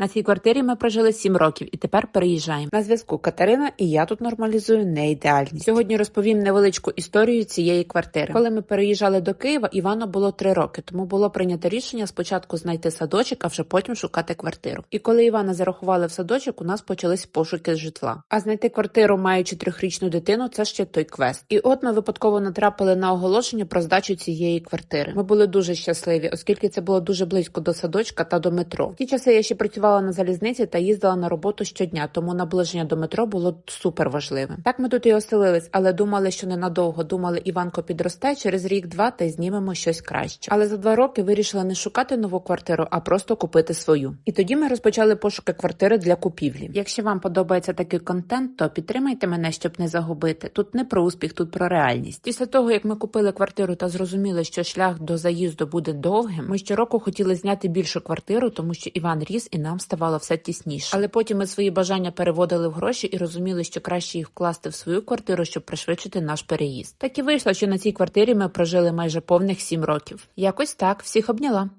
На цій квартирі ми прожили 7 років і тепер переїжджаємо. На зв'язку Катерина і я тут нормалізую неідеальність. Сьогодні розповім невеличку історію цієї квартири. Коли ми переїжджали до Києва, Івану було 3 роки, тому було прийнято рішення спочатку знайти садочок, а вже потім шукати квартиру. І коли Івана зарахували в садочок, у нас почались пошуки житла. А знайти квартиру, маючи трьохрічну дитину, це ще той квест. І от ми випадково натрапили на оголошення про здачу цієї квартири. Ми були дуже щасливі, оскільки це було дуже близько до садочка та до метро. В ті часи я ще працювала на залізниці та їздила на роботу щодня, тому наближення до метро було супер важливим. Так ми тут і оселились, але думали, що ненадовго думали, Іванко підросте через рік-два та знімемо щось краще. Але за два роки вирішили не шукати нову квартиру, а просто купити свою. І тоді ми розпочали пошуки квартири для купівлі. Якщо вам подобається такий контент, то підтримайте мене, щоб не загубити. Тут не про успіх, тут про реальність. Після того, як ми купили квартиру та зрозуміли, що шлях до заїзду буде довгим, ми щороку хотіли зняти більшу квартиру, тому що Іван ріс і нам ставало все тісніше. Але потім ми свої бажання переводили в гроші і розуміли, що краще їх вкласти в свою квартиру, щоб пришвидшити наш переїзд. Так і вийшло, що на цій квартирі ми прожили майже повних сім років. Якось так всіх обняла.